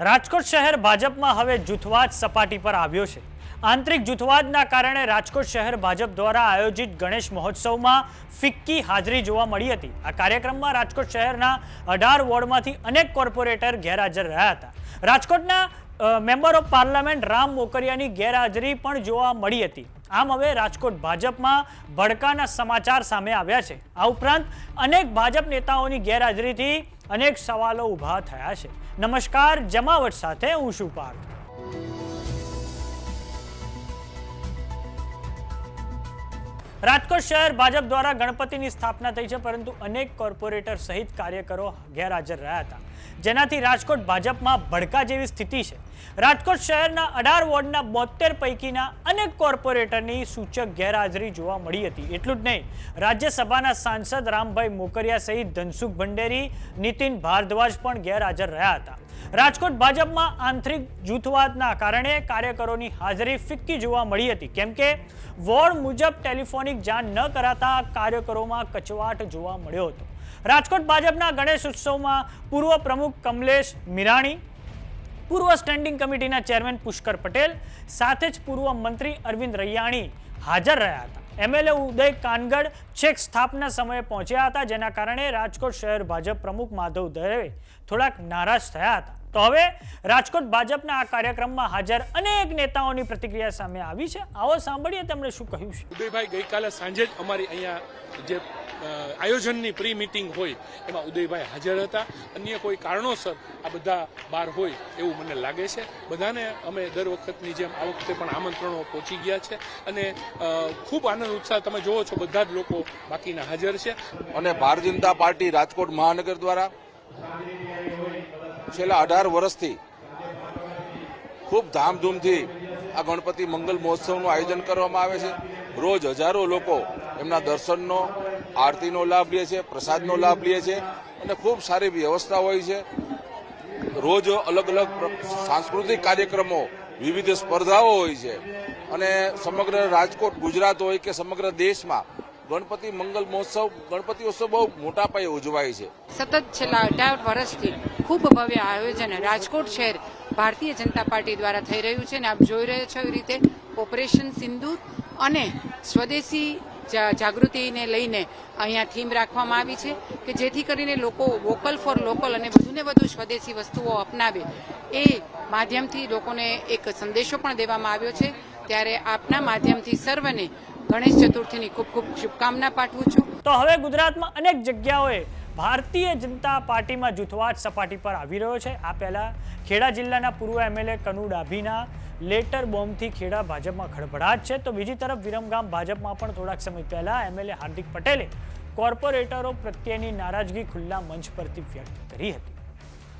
રાજકોટ શહેર ભાજપમાં હવે જૂથવાદ સપાટી પર આવ્યો છે. આંતરિક જૂથવાદના કારણે રાજકોટ શહેર ભાજપ દ્વારા આયોજિત ગણેશ મહોત્સવમાં ફિક્કી હાજરી જોવા મળી હતી. આ કાર્યક્રમમાં રાજકોટ શહેરના અઢાર વોર્ડમાંથી અનેક કોર્પોરેટર ગેરહાજર રહ્યા હતા. રાજકોટના મેમ્બર ઓફ પાર્લામેન્ટ રામ મોકરિયાની ગેરહાજરી પણ જોવા મળી હતી. આમ હવે રાજકોટ ભાજપમાં ભડકાના સમાચાર સામે આવ્યા છે. આ ઉપરાંત અનેક ભાજપ નેતાઓની ગેરહાજરીથી અનેક સવાલો ઊભા થયા છે. નમસ્કાર જમાવટ સાથે હું શું પાર્થ. રાજકોટ શહેર ભાજપ દ્વારા ગણપતિની સ્થાપના થઈ છે, પરંતુ અનેક કોર્પોરેટર સહિત કાર્યકરો ગેરહાજર રહ્યા હતા. જેનાથી રાજકોટ ભાજપમાં ભડકા જેવી સ્થિતિ છે. રાજકોટ શહેરના અઢાર વોર્ડના બોતેર પૈકીના અનેક કોર્પોરેટરની સૂચક ગેરહાજરી જોવા મળી હતી. એટલું જ નહીં, રાજ્યસભાના સાંસદ રામભાઈ મોકરિયા સહિત ધનસુખ ભંડેરી, નીતિન ભારદ્વાજ પણ ગેરહાજર રહ્યા હતા. રાજકોટ ભાજપમાં આંતરિક જૂથવાદના કારણે કાર્યકરોની હાજરી ફિક્કી જોવા મળી હતી. કેમ કે વોર્ડ મુજબ ટેલિફોનિક જાણ ન કરાતા કાર્યકરોમાં કચવાટ જોવા મળ્યો હતો. રાજકોટ ભાજપના ગણેશ ઉત્સવમાં પૂર્વ પ્રમુખ કમલેશ મિરાણી, પૂર્વ સ્ટેન્ડિંગ કમિટીના ચેરમેન પુષ્કર પટેલ, સાથે જ પૂર્વ મંત્રી અરવિંદ રૈયાણી હાજર રહ્યા હતા. એમએલએ ઉદય કાનગડ છેક સ્થાપના સમયે પહોંચ્યા હતા, જેના કારણે રાજકોટ શહેર ભાજપ પ્રમુખ માધવ દવે થોડાક નારાજ થયા હતા. તો હવે રાજકોટ ભાજપના આ કાર્યક્રમમાં હાજર અનેક નેતાઓની પ્રતિક્રિયા સામે આવી છે. આવો સાંભળીએ તેમણે શું કહ્યું છે. ઉદયભાઈ ગઈકાલે સાંજે જ અમારી અહીંયા જે આયોજનની પ્રી મિટિંગ હોય એમાં ઉદયભાઈ હાજર હતા. અન્ય કોઈ કારણોસર આ બધા બહાર હોય એવું મને લાગે છે. બધાને અમે દર વખતની જેમ આ વખતે પણ આમંત્રણો પહોંચી ગયા છે અને ખૂબ આનંદ ઉત્સાહ તમે જોવો છો બધા જ લોકો બાકીના હાજર છે. અને ભારતીય જનતા પાર્ટી રાજકોટ મહાનગર દ્વારા છેલ્લા અઢાર વર્ષથી ખૂબ ધામધૂમથી આ ગણપતિ મંગલ મહોત્સવનું આયોજન કરવામાં આવે છે. રોજ હજારો લોકો એમના દર્શનનો, આરતીનો લાભ લે છે, પ્રસાદનો લાભ લે છે અને ખૂબ સારી વ્યવસ્થા હોય છે. રોજ અલગ અલગ સાંસ્કૃતિક કાર્યક્રમો, વિવિધ સ્પર્ધાઓ હોય છે અને સમગ્ર રાજકોટ ગુજરાત હોય કે સમગ્ર દેશમાં ગણપતિ મંગલ મહોત્સવ ગણપતિ ઉત્સવ બહુ મોટા પાયે ઉજવાય છે. સતત છેલ્લા અઢાર વર્ષથી ખૂબ ભવ્ય આયોજન રાજકોટ શહેર ભારતીય જનતા પાર્ટી દ્વારા થઈ રહ્યું છે અને આપ જોઈ રહ્યા છો એ રીતે ઓપરેશન સિંદૂર અને સ્વદેશી જાગૃતિને લઈને અહીંયા થીમ રાખવામાં આવી છે કે જેથી કરીને લોકો વોકલ ફોર લોકલ અને વધુને વધુ સ્વદેશી વસ્તુઓ અપનાવે એ માધ્યમથી લોકોને એક સંદેશો પણ દેવામાં આવ્યો છે. ત્યારે આપના માધ્યમથી સર્વને ગણેશ ચતુર્થીની ખૂબ ખૂબ શુભકામના પાઠવું છું. તો હવે ગુજરાતમાં અનેક જગ્યાઓએ ભારતીય જનતા પાર્ટીમાં જૂથવાદ સપાટી પર આવી રહ્યો છે. આ પહેલાં ખેડા જિલ્લાના પૂર્વ એમએલએ કનુ ડાભીના લેટર બોમ્બથી ખેડા ભાજપમાં ખળભળાટ છે. તો બીજી તરફ વિરમગામ ભાજપમાં પણ થોડાક સમય પહેલાં એમએલએ હાર્દિક પટેલે કોર્પોરેટરો પ્રત્યેની નારાજગી ખુલ્લા મંચ પરથી વ્યક્ત કરી હતી.